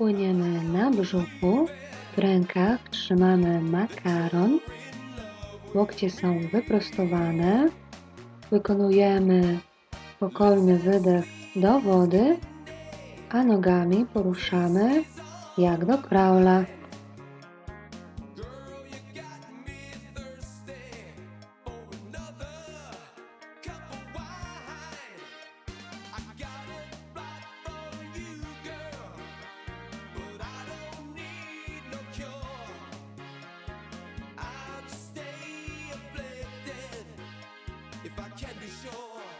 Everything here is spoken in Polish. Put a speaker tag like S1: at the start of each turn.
S1: płyniemy na brzuchu, w rękach trzymamy makaron, łokcie są wyprostowane, wykonujemy spokojny wydech do wody, a nogami poruszamy jak do kraula.
S2: can be sure.